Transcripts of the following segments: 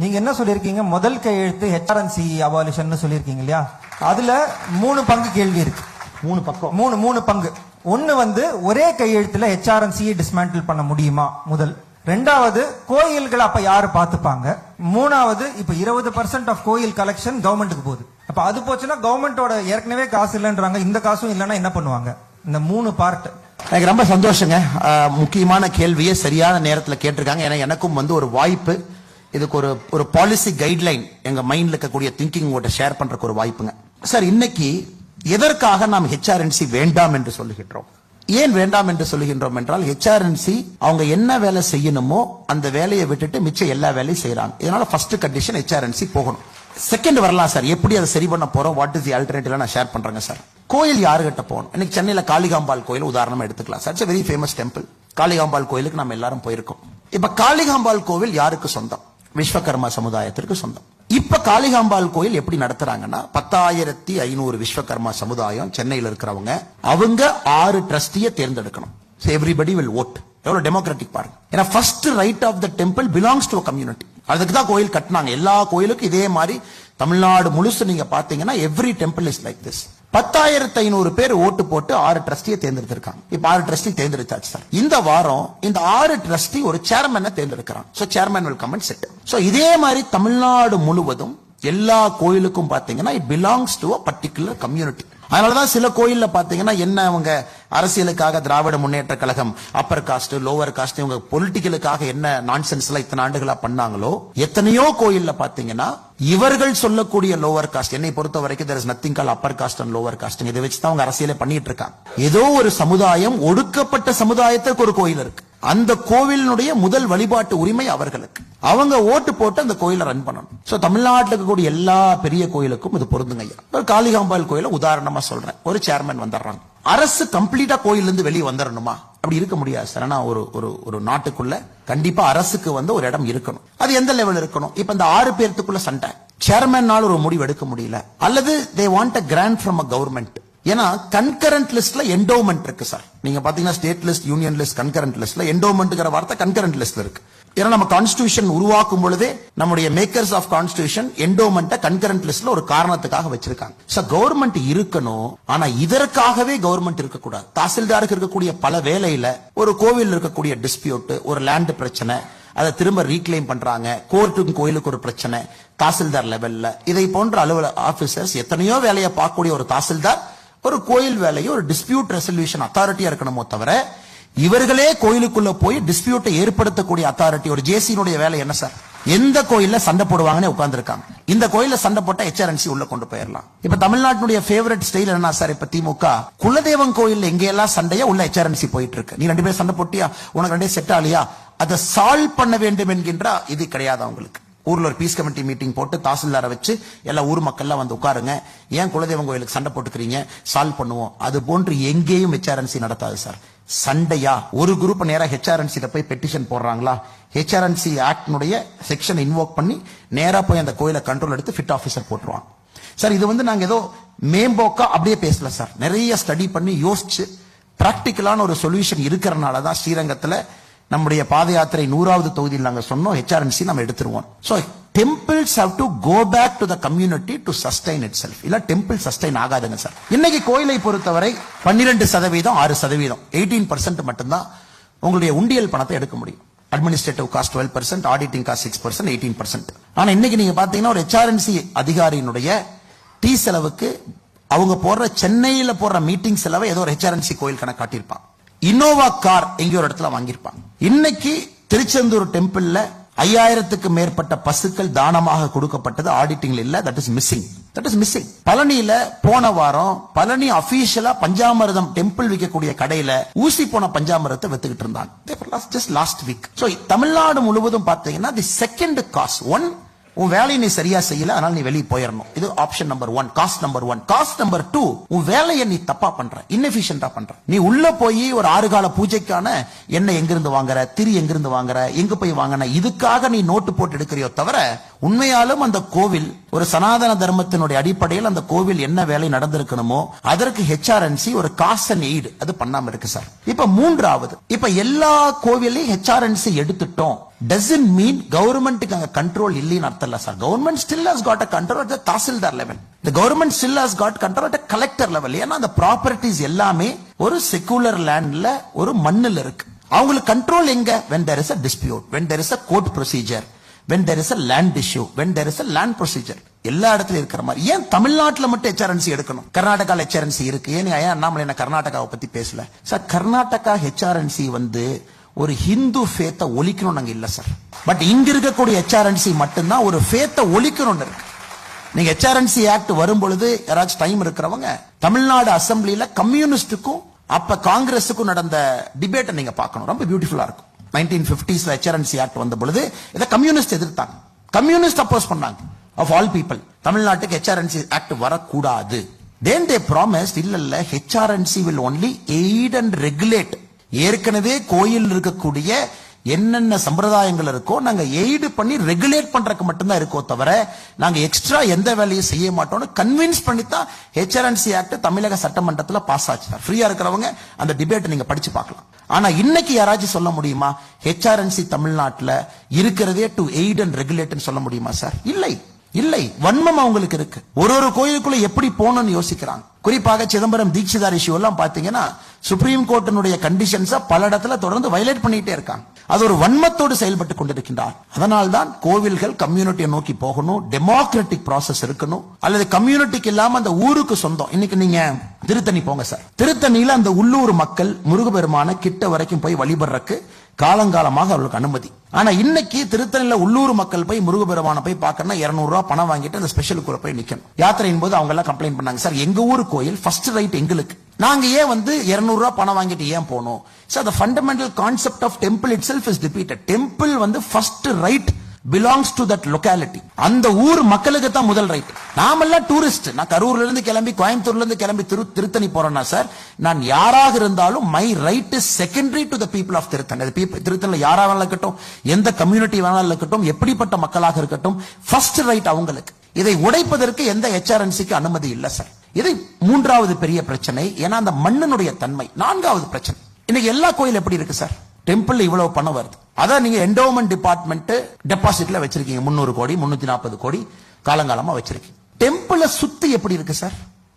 நீங்க என்ன சொல்லியிருக்கீங்க? முதல் கையெழுத்து ஹெச்ஆர்என்சி அபாலிஷன் சொல்லியிருக்கீங்க இல்லையா? அதுல மூணு பங்கு கேள்வி இருக்கு. மூணு பக்கம். மூணு மூணு பங்கு. ஒன்னு வந்து ஒரே கையெழுத்துல ஹெச்ஆர்என்சியை டிஸ்மேண்டில் பண்ண முடியுமா? முதல். ரெண்டாவது கோயில்களை அப்ப யாரு பாத்துப்பாங்க மூணாவது இப்ப இருபது பர்சன்ட் ஆஃப் கோயில் கலெக்ஷன் கவர்மெண்ட்டுக்கு போகுது. அப்ப அது போச்சுன்னா கவர்மெண்டோட ஏற்கனவே காசு இல்லைன்றாங்க. இந்த காசும் இல்லைன்னா என்ன பண்ணுவாங்க? இந்த மூணு பார்ட் எனக்கு ரொம்ப சந்தோஷங்க. முக்கியமான கேள்வியை சரியான நேரத்தில் கேட்டிருக்காங்க. ஏன்னா எனக்கும் வந்து ஒரு வாய்ப்பு. இதுக்கு ஒரு ஒரு பாலிசி கைட்லைன் எங்க மைண்ட்ல இருக்கக்கூடிய திங்கிங் உங்கள்கிட்ட ஷேர் பண்றதுக்கு ஒரு வாய்ப்புங்க. சார் இன்னைக்கு எதற்காக நாம் ஹெச்ஆர்என்சி வேண்டாம் என்று சொல்லுகின்றோம்? ஏன் வேண்டாம் என்று சொல்லுகின்றோம் என்றால் ஹெச்ஆர்என்சி அவங்க என்ன வேலை செய்யணுமோ அந்த வேலையை விட்டுட்டு மிச்சம் எல்லா வேலையும் செய்யறாங்க இதனால ஃபர்ஸ்ட் கண்டிஷன் ஹெச்ஆர்என்சி போகணும். செகண்ட் வரலாம் சார் எப்படி அதை சரி பண்ண போறோம்? வாட் இஸ் தி ஆல்டர்னேட்டிவ் நான் ஷேர் பண்றேங்க சார் கோயில் யாருகிட்ட போகணும்? இன்னைக்கு சென்னையில காளிகாம்பாள் கோயில் உதாரணமா எடுத்துக்கலாம். Sir it's very famous temple Kalikambal கோயிலுக்கு நம்ம எல்லாரும் போயிருக்கோம். இப்ப காளிகாம்பாள் கோவில் யாருக்கு சொந்தம்? விஸ்வகர்மா சமுதாயத்திற்கு சொந்தம். இப்ப காளிகாம்பாள் கோயில் எப்படி நடத்துறாங்கன்னா பத்தாயிரத்தி ஐநூறு விஸ்வகர்மா சமுதாயம் சென்னையில் இருக்கிறவங்க அவங்க ஆறு ட்ரஸ்டியை தேர்ந்தெடுக்கணும். எவ்ரிபடி வில் ஓட் எவ்வளவு டெமோக்ராட்டிக் பாருங்க ஏன்னா first right of the temple belongs to community அதுக்கு தான் கோயில் கட்டினாங்க. எல்லா கோயிலுக்கும் இதே மாதிரி தமிழ்நாடு முழுசு நீங்க பாத்தீங்கன்னா every temple is like this பத்தாயிரத்தி ஐநூறு பேர் ஓட்டு போட்டு ஆறு ட்ரஸ்டியை தேர்ந்தெடுத்திருக்காங்க. இப்ப ஆறு ட்ரஸ்டி தேர்ந்தெடுத்தாச்சு சார் இந்த வாரம் இந்த ஆறு ட்ரஸ்டி ஒரு சேர்மனை தேர்ந்தெடுக்கிறாங்க so chairman will comment set so இதே மாதிரி தமிழ்நாடு முழுவதும் எல்லா கோயிலுக்கும் பாத்தீங்கன்னா it belongs to a particular community அதனாலதான் சில கோயில்ல பாத்தீங்கன்னா என்ன அவங்க அரசியலுக்காக Dravida Munnetra Kazhagam upper caste lower caste இவங்க பொலிட்டிக்கலுக்காக என்ன நான்சென்ஸ் எல்லாம் இத்தனை ஆண்டுகளா பண்ணாங்களோ எத்தனையோ கோயில்ல பாத்தீங்கன்னா இவர்கள் சொல்லக்கூடிய லோவர் காஸ்ட் என்னை பொறுத்த வரைக்கும் there is nothing call upper caste and lower caste இதை வச்சு தான் அவங்க அரசியலே பண்ணிட்டு இருக்காங்க. ஏதோ ஒரு சமுதாயம் ஒடுக்கப்பட்ட சமுதாயத்திற்கு ஒரு கோயில் இருக்கு. அந்த கோவிலினுடைய முதல் வழிபாட்டு உரிமை அவர்களுக்கு. அவங்க ஓட்டு போட்டு அந்த கோயிலை ரன் பண்ணணும். சோ தமிழ்நாட்டில் இருக்கக்கூடிய எல்லா பெரிய கோயிலுக்கும் இது பொருந்துங்க ஐயா. காளிகாம்பாள் கோயில உதாரணமா சொல்றேன். ஒரு சேர்மன் வந்துடுறாங்க. அரசு கம்ப்ளீட்டா கோயில்ல இருந்து வெளியே வந்துடணுமா அப்படி இருக்க முடியாது சார் ஆனா ஒரு ஒரு ஒரு நாட்டுக்குள்ள கண்டிப்பா அரசுக்கு வந்து ஒரு இடம் இருக்கணும். அது எந்த லெவல் இருக்கணும்? இப்ப இந்த ஆறு பேர்த்துக்குள்ள சண்டை. சேர்மன்னால ஒரு முடிவு எடுக்க முடியல. அல்லது they want a grant from a government ஏன்னா கன்கரண்ட் லிஸ்ட்ல என்டோமெண்ட் இருக்கு சார் நீங்க பாத்தீங்கன்னா state list union list concurrent லிஸ்ட்ல என்டோமெண்ட்ங்கிற வார்த்தை கன்கரண்ட் லிஸ்ட்ல இருக்கு. ஏன்னா நம்ம கான்ஸ்டியூஷன் உருவாக்கும் பொழுதே நம்முடைய மேக்கர்ஸ் ஆஃப் கான்ஸ்டியூஷன் என்டோமெண்ட்டை கன்கரண்ட் லிஸ்ட்ல ஒரு காரணத்துக்காக வச்சிருக்காங்க. சோ கவர்மெண்ட் இருக்கணும் ஆனா இதற்காகவே கவர்மெண்ட் இருக்கக்கூடாது. தாசில்தாருக்கு இருக்கக்கூடிய பல வேலையில ஒரு கோவில் இருக்கக்கூடிய டிஸ்பியூட் ஒரு லேண்ட் பிரச்சனை அதை திரும்ப ரீக்ளைம் பண்றாங்க. கோர்ட்டுக்கும் கோயிலுக்கு ஒரு பிரச்சனை தாசில்தார் லெவல்ல இதை போன்ற அலுவலக ஆபீசர்ஸ் எத்தனையோ வேலையை பார்க்கக்கூடிய ஒரு தாசில்தார் ஒரு கோயில் வேலையை ஒரு டிஸ்பியூட் ரெசல்யூஷன் அத்தாரிட்டியா இருக்கணுமோ தவிர இவர்களே கோயிலுக்குள்ள போய் டிஸ்பியூட்டை ஏற்படுத்தக்கூடிய அத்தாரிட்டி ஒரு ஜேசியினுடைய வேலை என்ன சார்? எந்த கோயில்ல சண்டை போடுவாங்கன்னு உட்கார்ந்துருக்காங்க. இந்த கோயில சண்டை போட்டா ஹெச்ஆர்என்சி உள்ள கொண்டு போயிடலாம் இப்ப தமிழ்நாட்டினுடைய ஃபேவரட் ஸ்டைல் என்ன சார்? இப்ப திமுக. குலதெய்வம் கோயில் எங்கெல்லாம் சண்டையா உள்ள ஹெச்ஆர்என்சி போயிட்டு இருக்கு நீ ரெண்டு பேரும் சண்டை போட்டியா? உனக்கு ரெண்டே செட் ஆலியா அதை சால்வ் பண்ண வேண்டும் என்கின்ற இது கிடையாது அவங்களுக்கு. ஊர்ல ஒரு பீஸ் கமிட்டி மீட்டிங் போட்டு தாசில்தாரை வச்சு எல்லா ஊர் மக்கள்லாம் வந்து உட்காருங்க. ஏன் குலதெய்வம் கோயிலுக்கு சண்டை போட்டுக்கிறீங்க? சால்வ் பண்ணுவோம். அது போன்று எங்கேயும் ஹெச்ஆர்என்சி நடத்தாது சார். சண்டையா? ஒரு குரூப் நேரா ஹெச்ஆர்என்சி போய் பெட்டிஷன் போடுறாங்களா? ஹெச்ஆர்என்சி ஆக்டினுடைய செக்ஷன் இன்வோக் பண்ணி நேரா போய் அந்த கோயிலை கண்ட்ரோல் எடுத்து ஃபிட் ஆபீசர் போட்டுருவாங்க சார் இது வந்து நாங்க ஏதோ மேம்போக்கா அப்படியே பேசல சார். நிறைய ஸ்டடி பண்ணி யோசிச்சு பிராக்டிக்கலான ஒரு சொல்யூஷன் இருக்கிறனால தான் ஸ்ரீரங்கத்துல நம்முடைய பாத யாத்திரை நூறாவது தொகுதியில் நாங்க சொன்னோம் ஹெச்ஆர்என்சி நம்ம எடுத்துருவோம். So temples have to go back to the community to sustain itself இல்ல டெம்பிள் சஸ்டைன் ஆகாதுங்க சார். இன்னைக்கு கோயிலை பொறுத்தவரை பன்னிரெண்டு சதவீதம் ஆறு சதவீதம் எயிட்டீன் பர்சன்ட் மட்டும்தான் உங்களுடைய உண்டியல் பணத்தை எடுக்க முடியும். Administrative cost twelve percent auditing cost six percent eighteen percent ஆனா இன்னைக்கு நீங்க பாத்தீங்கன்னா ஒரு ஹெச்ஆர்என்சி அதிகாரியினுடைய டீ செலவுக்கு அவங்க போடுற சென்னையில போடுற மீட்டிங் செலவை ஏதோ ஒரு ஹெச்ஆர்என்சி கோயில் கணக்கு காட்டியிருப்பான் இன்னோவா கார் எங்கேயோ ஒரு இடத்துல வாங்கியிருப்பாங்க. இன்னைக்கு திருச்செந்தூர் டெம்பிள்ல ஐயாயிரத்துக்கு மேற்பட்ட பசுக்கள் தானமாக கொடுக்கப்பட்டது. ஆடிட்டிங்ல இல்ல. That is missing that is missing பழனியில போன வாரம் பழனி அபிஷியலா பஞ்சாமிரதம் டெம்பிள் விற்கக்கூடிய கடையில ஊசி போன பஞ்சாமிரத்தை வித்துக்கிட்டு இருந்தாங்க. Just last week so Tamil Nadu முழுவதும் பாத்தீங்கன்னா தி செகண்ட் காஸ் ஒன் உன் வேலையை நீ சரியா செய்யல அதனால நீ வெளியே போயிடணும் இது option number one caste number one caste number two உன் வேலையை நீ தப்பா பண்ற இன்எஃபிஷியன்டா பண்ற. நீ உள்ள போய் ஒரு ஆறு கால பூஜைக்கான எண்ணெய் எங்கிருந்து வாங்குற திரி எங்கிருந்து வாங்குற எங்க போய் வாங்கின இதுக்காக நீ நோட்டு போட்டு எடுக்கிறியோ தவிர உண்மையாலும் அந்த கோவில் ஒரு சனாதன தர்மத்தினுடைய அடிப்படையில் அந்த கோவில் என்ன வேலை நடந்திருக்கணுமோ அதற்கு ஹெச்ஆர்என்சி ஒரு காஸ்ட் அண்ட் எய்டு அது பண்ணாம இருக்கு சார் இப்ப மூன்றாவது இப்ப எல்லா கோவிலையும் ஹெச்ஆர்என்சி எடுத்துட்டோம். டசன்ட் மீன் கவர்மெண்ட்டுக்கு அங்க கண்ட்ரோல் இல்லைன்னு அர்த்தம் இல்ல sir government still has got a control at tahsildar level இந்த government still has got control at collector level ஏன்னா அந்த ப்ராப்பர்ட்டிஸ் எல்லாமே ஒரு செக்குலர் லேண்ட்ல ஒரு மண்ணில் இருக்கு. அவங்களுக்கு கண்ட்ரோல் எங்க? When there is a dispute when there is a court procedure when there is a land issue when there is a land procedure எல்லா இடத்துலயும் இருக்கிற மாதிரி. ஏன் தமிழ்நாட்டுல மட்டும் ஹெச்ஆர்என்சி எடுக்கணும்? கர்நாடகா ஹெச்ஆர்என்சி இருக்கு. ஏன் ஏன் அண்ணாமலை என்ன கர்நாடகாவை பத்தி பேசல? சார் கர்நாடகா ஹெச்ஆர்என்சி வந்து ஒரு ஹிந்து ஃபேத்தை ஒழிக்கணும் நாங்க இல்ல சார் பட் இங்க இருக்கக்கூடிய ஹெச்ஆர்என்சி மட்டும்தான் ஒரு ஃபேத்தை ஒழிக்கணும்னு இருக்கு. நீங்க ஹெச்ஆர்என்சி ஆக்ட் வரும் பொழுது யாராச்சும் டைம் இருக்கிறவங்க தமிழ்நாடு அசம்பிளியில கம்யூனிஸ்டுக்கும் அப்ப காங்கிரஸுக்கும் நடந்த டிபேட்டை நீங்க பார்க்கணும். ரொம்ப பியூட்டிஃபுல்லா இருக்கும். நைன்டீன் பிப்டிஸ்ல ஹெச்ஆர்என்சி ஆக்ட் வந்த பொழுது இதை கம்யூனிஸ்ட் எதிர்த்தாங்க. கம்யூனிஸ்ட் அப்போஸ் பண்ணாங்க. ஆஃப் ஆல் பீப்பிள் தமிழ்நாட்டுக்கு ஹெச்ஆர்என்சி ஆக்ட் வரக்கூடாது. தேன் தே ப்ராமிஸ் இல்ல இல்ல HRNC will only aid and regulate ஏற்கனவே கோயில் இருக்கக்கூடிய என்னென்ன சம்பிரதாயங்கள் இருக்கோ நாங்க எய்டு பண்ணி ரெகுலேட் பண்றதுக்கு மட்டும்தான் இருக்கோ தவிர நாங்க எக்ஸ்ட்ரா எந்த வேலையும் செய்ய மாட்டோம்னு கன்வின்ஸ் பண்ணி தான் ஹெச்ஆர்என்சி ஆக்ட் தமிழக சட்டமன்றத்துல பாஸ் ஆச்சு. ஃப்ரீயா இருக்கிறவங்க அந்த டிபேட் நீங்க படிச்சு பார்க்கலாம். ஆனா இன்னைக்கு யாராச்சும் சொல்ல முடியுமா? ஹெச்ஆர்என்சி தமிழ்நாட்டில் இருக்கிறதே டு எய்ட் அண்ட் ரெகுலேட்னு சொல்ல முடியுமா சார் இல்லை. இல்லை. வன்மம் அவங்களுக்கு இருக்கு. ஒரு ஒரு கோயிலுக்குள்ள எப்படி போகணும்னு யோசிக்கிறாங்க. குறிப்பாக சிதம்பரம் தீட்சிதார் இஷ்யூ எல்லாம் பாத்தீங்கன்னா சுப்ரீம் கோர்ட்டினுடைய கண்டிஷன்ஸை பல இடத்துல தொடர்ந்து வயலேட் பண்ணிட்டே இருக்காங்க. அது ஒரு வன்மத்தோடு செயல்பட்டு கொண்டிருக்கின்றார். அதனால்தான் கோவில்கள் கம்யூனிட்டியை நோக்கி போகணும் டெமோக்ராட்டிக் ப்ராசஸ் இருக்கணும் அல்லது கம்யூனிட்டிக்கு இல்லாம அந்த ஊருக்கு சொந்தம். இன்னைக்கு நீங்க திருத்தணி போங்க சார் திருத்தணியில அந்த உள்ளூர் மக்கள் முருகபெருமான கிட்ட வரைக்கும் போய் வழிபடுறக்கு காலங்காலமாக அவர்களுக்கு அனுமதி. ஆனா இன்னைக்கு திருத்தணில உள்ளூர் மக்கள் போய் முருகபெருமான போய் பார்க்கணும்னா 200 ரூபாய் பணம் வாங்கிட்டு அந்த ஸ்பெஷலுக்குள்ள போய் நிக்கணும். யாத்திரையின் போது அவங்க எல்லாம் கம்ப்ளைண்ட் பண்ணாங்க. சார் எங்க ஊர் கோயில் ஃபர்ஸ்ட் ரைட் எங்களுக்கு. நாங்க ஏன் வந்து இருநூறு ரூபா பணம் வாங்கிட்டு ஏன் போனோம்? Sir fundamental concept of temple itself is repeated temple வந்து first right belongs to that locality அந்த ஊர் மக்களுக்கு தான் முதல் ரைட் நாமெல்லாம் டூரிஸ்ட் நான் கரூர்ல இருந்து கிளம்பி கோயம்புத்தூர்ல இருந்து கிளம்பி திரு திருத்தணி போறேன்னா சார் நான் யாராக இருந்தாலும் my right is secondary to the people of Tiruttani அது people திருத்தணில யாரா வேணாலும் இருக்கட்டும் எந்த கம்யூனிட்டி வேணாலும் இருக்கட்டும் எப்படிப்பட்ட மக்களாக இருக்கட்டும் ஃபர்ஸ்ட் ரைட் அவங்களுக்கு. இதை உடைப்பதற்கு எந்த ஹெச்ஆர்என்சிக்கு அனுமதி இல்லை சார் இது மூன்றாவது பெரிய பிரச்சனை. ஏன்னா அந்த மண்ணினுடைய தன்மை நான்காவது பிரச்சனை. இன்னைக்கு எல்லா கோயில் எப்படி இருக்கு சார் டெம்பிள் இவ்வளவு பணம் வருது. அதான் நீங்க என்டோமெண்ட் டிபார்ட்மெண்ட் டெபாசிட்ல வச்சிருக்கீங்க. முந்நூறு கோடி முன்னூத்தி நாற்பது கோடி காலங்காலமா வச்சிருக்கீங்க. டெம்பிள சுத்தி எப்படி இருக்கு sir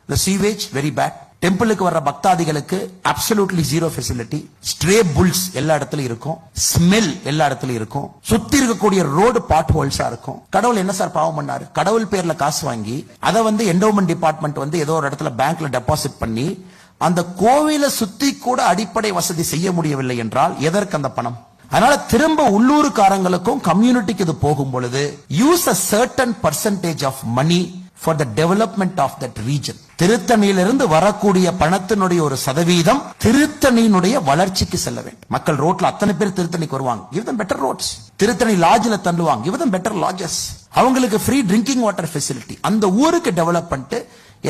the sewage very bad டெம்பிளுக்கு வர்ற பக்தாதிகளுக்கு absolutely zero facility stray bulls எல்லா இடத்துலயும் இருக்கும். ஸ்மெல் எல்லா இடத்துலயும் இருக்கும். சுத்தி இருக்கக்கூடிய ரோடு பாட் ஹோல்ஸா இருக்கும். கடவுள் என்ன சார் பாவம் பண்ணாரு? கடவுள் பேர்ல காசு வாங்கி அதை வந்து என்டோமெண்ட் டிபார்ட்மெண்ட் வந்து ஏதோ ஒரு இடத்துல பேங்க்ல டெபாசிட் பண்ணி அந்த கோவிலை சுத்தி கூட அடிப்படை வசதி செய்ய முடியவில்லை என்றால் எதற்கு அந்த பணம்? அதனால திரும்ப உள்ளூர்காரங்களுக்கும் கம்யூனிட்டிக்கு இது போகும் பொழுது use a certain percentage of money for the development of that region திருத்தணியிலிருந்து வரக்கூடிய பணத்தினுடைய ஒரு சதவீதம் திருத்தணியினுடைய வளர்ச்சிக்கு செல்ல வேண்டும். மக்கள் ரோட்ல அத்தனை பேர் திருத்தணிக்கு வருவாங்க. Give them better roads Tiruttani லாட்ஜ்ல தள்ளுவாங்க. கிவ் தம் பெட்டர் லாட்ஜஸ் அவங்களுக்கு ஃப்ரீ ட்ரிங்கிங் வாட்டர் ஃபெசிலிட்டி அந்த ஊருக்கு டெவலப் பண்ணிட்டு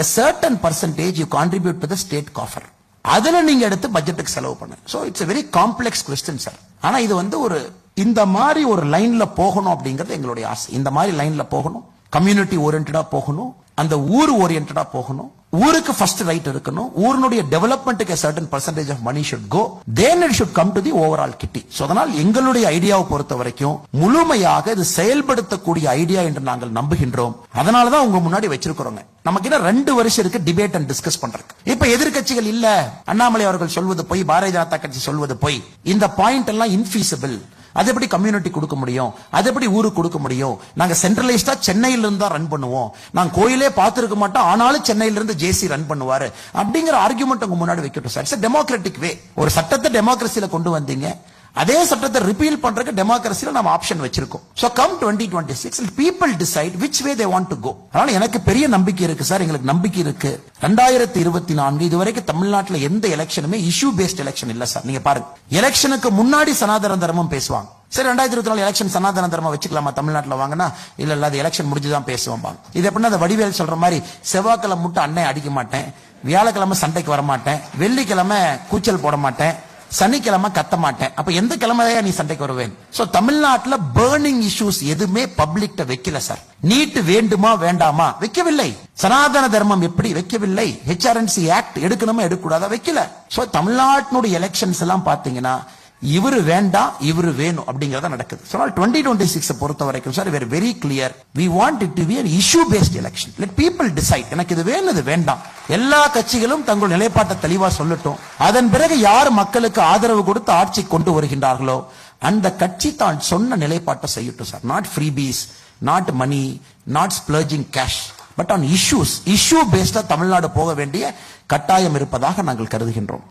a certain percentage you contribute to the state coffer அதுல நீங்க எடுத்து பட்ஜெட்டுக்கு செலவு பண்ணுங்க so it's a very complex question sir ஆனா இது வந்து ஒரு இந்த மாதிரி ஒரு லைன்ல போகணும் அப்படிங்கிறது எங்களுடைய ஆசை. இந்த மாதிரி லைன்ல போகணும். கம்யூனிட்டி ஓரியன்டா போகணும். அந்த ஊர் ஓரியன்டா போகணும். ஊருக்கு ஃபர்ஸ்ட் ரைட் இருக்கணும் ஊரினுடைய டெவலப்மெண்ட்டுக்கு certain percentage of money should go then it should come to the overall kitty so அதனால் எங்களுடைய ஐடியாவை பொறுத்த வரைக்கும் முழுமையாக இது செயல்படுத்தக்கூடிய ஐடியா என்று நாங்கள் நம்புகின்றோம். அதனால தான் உங்க முன்னாடி வச்சிருக்கிறோங்க. நமக்கு இன்னும் ரெண்டு வருஷம் இருக்கு டிபேட் அண்ட் டிஸ்கஸ் பண்றதுக்கு. இப்ப எதிர்க்கட்சிகள் இல்ல. அண்ணாமலை அவர்கள் சொல்வது போய் பாரதிய ஜனதா கட்சி சொல்வது போய். இந்த பாயிண்ட் எல்லாம் இன்ஃபீசிபிள் அது எப்படி கம்யூனிட்டி கொடுக்க முடியும்? அது எப்படி ஊருக்கு கொடுக்க முடியும்? நாங்க சென்ட்ரலைஸ்டா சென்னையில இருந்து தான் ரன் பண்ணுவோம். நாங்க கோயிலே பார்த்திருக்க மாட்டோம் ஆனாலும் சென்னையில இருந்து ஜேசி ரன் பண்ணுவாரு. அப்படிங்கிற ஆர்குமெண்ட் உங்க முன்னாடி வைக்கட்டும் சார் இட்ஸ் டெமோக்ராட்டிக் வே ஒரு சட்டத்தை டெமோக்ரஸியில கொண்டு வந்தீங்க. அதே சட்டத்தை ரிப்பீல் பண்றதுக்கு டெமோக்ரஸில நம்ம ஆப்ஷன் வச்சிருக்கோம். So come twenty twenty six people decide which way they want to go அதனால எனக்கு பெரிய நம்பிக்கை இருக்கு சார் எங்களுக்கு நம்பிக்கை இருக்கு. ரெண்டாயிரத்தி இருபத்தி நான்கு இதுவரைக்கும் தமிழ்நாட்டில் எந்த எலெக்ஷனுமே இஷ்யூ பேஸ்ட் எலெக்ஷன் இல்ல சார். நீங்க பாருங்க. எலெக்ஷனுக்கு முன்னாடி சனாதன தர்மம் பேசுவாங்க. சரி ரெண்டாயிரத்தி இருபத்தி நாலு எலெக்ஷன் சனாதன தர்மம் வச்சுக்கலாமா? தமிழ்நாட்டில் வாங்கினா இல்ல இல்ல அது எலெக்ஷன் முடிஞ்சுதான் பேசுவோம் இது எப்படின்னா அந்த வடிவேல் சொல்ற மாதிரி செவ்வாய்க்கிழமை மட்டும் அண்ணன் அடிக்க மாட்டேன். வியாழக்கிழமை சண்டைக்கு வர மாட்டேன் வெள்ளிக்கிழமை கூச்சல் போட மாட்டேன். சனிக்கிழமை கத்த மாட்டேன் அப்ப எந்த கிழமையா நீ சண்டைக்கு வருவேன்? சோ தமிழ்நாட்டுல பேர்னிங் இஷ்யூஸ் எதுவுமே பப்ளிக்ட வைக்கல சார் நீட் வேண்டுமா வேண்டாமா? வைக்கவில்லை. சனாதன தர்மம் எப்படி வைக்கவில்லை? ஹெச்ஆர்என்சி ஆக்ட் எடுக்கணுமா எடுக்கக்கூடாதா? வைக்கல. சோ தமிழ்நாட்டினுடைய எலெக்ஷன்ஸ் எல்லாம் பாத்தீங்கன்னா இவரு வேண்டாம் இவரு வேணும் அப்படிங்கறத நடக்குது. ஸோ டுவெண்ட்டி டுவெண்ட்டி சிக்ஸ் பொறுத்த வரைக்கும் sir we're very clear we want it to be issue based election let people decide எனக்கு இது வேணும் இது வேண்டாம். எல்லா கட்சிகளும் தங்கள் நிலைப்பாட்டை தெளிவா சொல்லட்டும். அதன் பிறகு யார் மக்களுக்கு ஆதரவு கொடுத்து ஆட்சி கொண்டு வருகின்றார்களோ அந்த கட்சி தான் சொன்ன நிலைப்பாட்டை செய்யட்டும் sir not freebies not money not splurging cash but on issues issue பேஸ்டா Tamil Nadu போக வேண்டிய கட்டாயம் இருப்பதாக நாங்கள் கருதுகின்றோம்.